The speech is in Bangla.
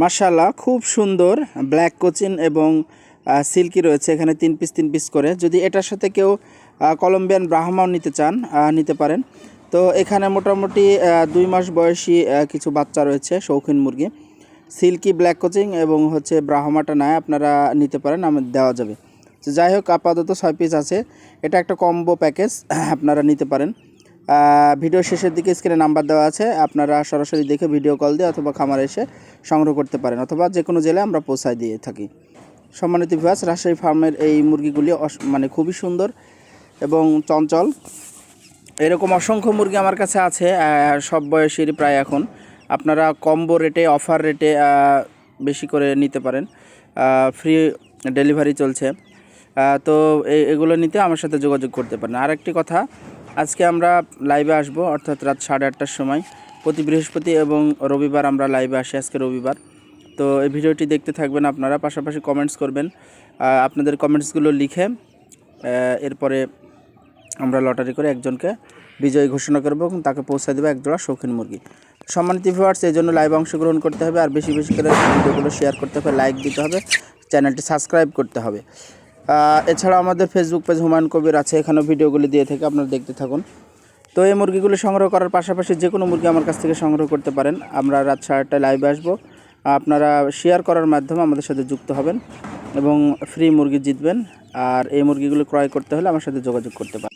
মাশাল্লাহ খুব সুন্দর ব্ল্যাক কোচিন এবং সিল্কি রয়েছে, এখানে তিন পিস তিন পিস করে। যদি এটার সাথে কেউ কলম্বিয়ান ব্রাহ্মাও নিতে চান নিতে পারেন। তো এখানে মোটামুটি দুই মাস বয়সী কিছু বাচ্চা রয়েছে, শৌখিন মুরগি। সিল্কি ব্ল্যাক কোচিং এবং হচ্ছে ব্রাহ্মাটা নয় আপনারা নিতে পারেন আমার দেওয়া যাবে। যাই হোক, আপাতত ছয় পিস আছে। এটা একটা কম্বো প্যাকেজ আপনারা নিতে পারেন। ভিডিও শেষের দিকে স্ক্রিনে নাম্বার দেওয়া আছে। আপনারা সরাসরি দেখে ভিডিও কল দিয়ে অথবা খামারে এসে সংগ্রহ করতে পারেন অথবা যে কোনো জেলায় আমরা পৌঁছায় দিয়ে থাকি। সম্মানিত ভিউয়ার্স রাজশাহী ফার্মের এই মুরগিগুলি মানে খুবই সুন্দর এবং চঞ্চল। এরকম অসংখ্য মুরগি আমার কাছে আছে সব বয়সেরই প্রায় এখন। আপনারা কম্বো রেটে অফার রেটে বেশি করে নিতে পারেন। ফ্রি ডেলিভারি চলছে। তো এগুলো নিতে আমার সাথে যোগাযোগ করতে পারেন। আরেকটি কথা আজকে আমরা লাইভে আসব, অর্থাৎ রাত সাড়ে আটটার সময়। প্রতি বৃহস্পতি এবং রবিবার আমরা লাইভে আসি আজকে রবিবার। তো এই ভিডিওটি দেখতে থাকবেন আপনারা, পাশাপাশি কমেন্টস করবেন। আপনাদের কমেন্টসগুলো লিখে এরপরে আমরা লটারি করে একজনকে বিজয়ী ঘোষণা করব এবং তাকে পৌঁছে দেবো একজোড়া শৌখিন মুরগি। সম্মানিত ভিউয়ার্স এই জন্য লাইভ অংশগ্রহণ করতে হবে। আর বেশি বেশি করে ভিডিওগুলো শেয়ার করতে হবে লাইক দিতে হবে চ্যানেলটি সাবস্ক্রাইব করতে হবে। এছাড়া আমাদের ফেসবুক পেজ হুমায়ুন কবির আছে, এখানেও ভিডিওগুলি দিয়ে থেকে আপনারা দেখতে থাকুন। তো এই মুরগিগুলি সংগ্রহ করার পাশাপাশি যে কোনো মুরগি আমার কাছ থেকে সংগ্রহ করতে পারেন। আমরা রাত সাড়ে লাইভে আসব। আপনারা শেয়ার করার মাধ্যমে আমাদের সাথে যুক্ত হবেন এবং ফ্রি মুরগি জিতবেন। আর এই মুরগিগুলো ক্রয় করতে হলে আমার সাথে যোগাযোগ করতে পারেন।